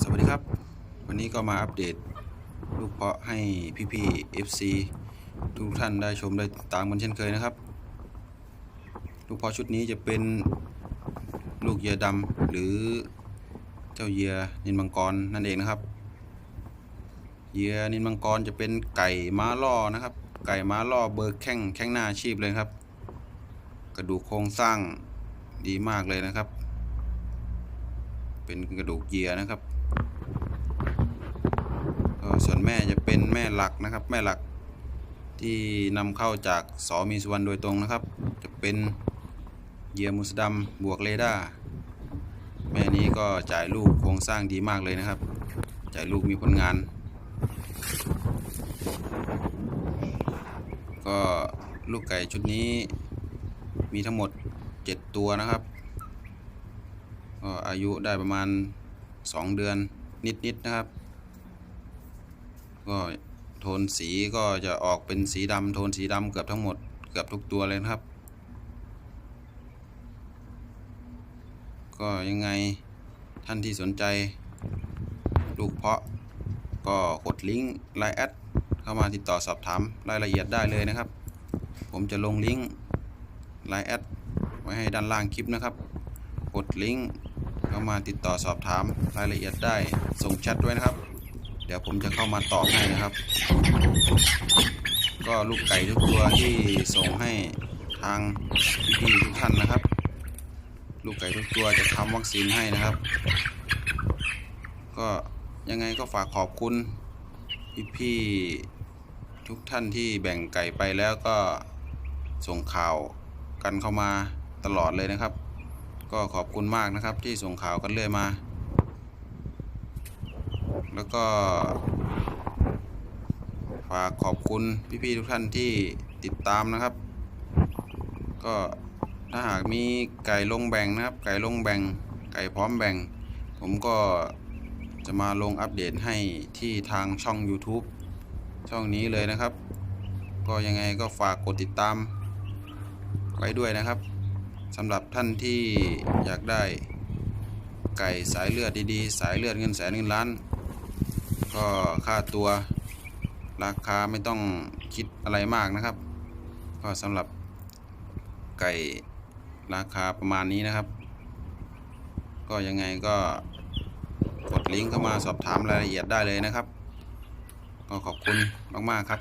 สวัสดีครับ วันนี้ก็มาอัปเดตลูกเพาะให้พี่ๆ FC ทุกท่านได้ชมได้ตามกันเช่นเคยนะครับ ลูกเพาะชุดนี้จะเป็นลูกเหยือดำหรือเจ้าเหยือนินมังกรนั่นเองนะครับเหยือนินมังกรจะเป็นไก่ม้าล่อนะครับ ไก่ม้าล่อเบอร์แข้งแข้งหน้าชีพเลยครับ กระดูกโครงสร้างดีมากเลยนะครับ เป็นกระดูกเหยือนะครับ แม่จะเป็นแม่หลักนะครับ แม่หลักที่นำเข้าจากสอมีสุวรรณโดยตรงนะครับ จะเป็นเยื่อมุสดำบวกเรดาแม่นี้ก็จ่ายลูกโครงสร้างดีมากเลยนะครับ จ่ายลูกมีผลงาน ก็ลูกไก่ชุดนี้มีทั้งหมด 7 ตัวนะครับ ก็อายุได้ประมาณ 2 เดือนนิดๆนะครับ ก็โทนสีก็จะออกเป็นสีดำโทนสีดำเกือบทั้งหมดเกือบทุกตัวเลยนะครับ ก็ยังไงท่านที่สนใจลูกเพาะ ก็กดลิงก์ไลน์แอดเข้ามาติดต่อสอบถามรายละเอียดได้เลยนะครับ ผมจะลงลิงก์ไลน์แอดไว้ให้ด้านล่างคลิปนะครับ กดลิงก์เข้ามาติดต่อสอบถามรายละเอียดได้ส่งแชทด้วยนะครับ ดี๋ยวผมจะเข้ามาตอบให้นะครับ ก็ลูกไก่ทุกตัวที่ส่งให้ทางพี่ๆทุกท่านนะครับ ลูกไก่ทุกตัวจะทำวัคซีนให้นะครับ ก็ยังไงก็ฝากขอบคุณพี่ๆทุกท่านที่แบ่งไก่ไปแล้วก็ส่งข่าวกันเข้ามาตลอดเลยนะครับ ก็ขอบคุณมากนะครับที่ส่งข่าวกันเรื่อยมา แล้วก็ ฝากขอบคุณพี่ๆทุกท่านที่ติดตามนะครับ ก็ถ้าหากมีไก่ลงแบ่งนะครับ ไก่ลงแบ่ง ไก่พร้อมแบ่ง ผมก็จะมาลงอัปเดตให้ที่ทางช่อง YouTube ช่องนี้เลยนะครับ ก็ยังไงก็ฝากกดติดตาม ไว้ด้วยนะครับสำหรับท่านที่อยากได้ไก่สายเลือดดีๆ สายเลือดเงินแสนเงินล้าน ก็ค่าตัวราคาไม่ต้องคิดอะไรมากนะครับ ก็สำหรับไก่ราคาประมาณนี้นะครับ ก็ยังไงก็กดลิงก์เข้ามาสอบถามรายละเอียดได้เลยนะครับ ก็ขอบคุณมาก ๆ ครับ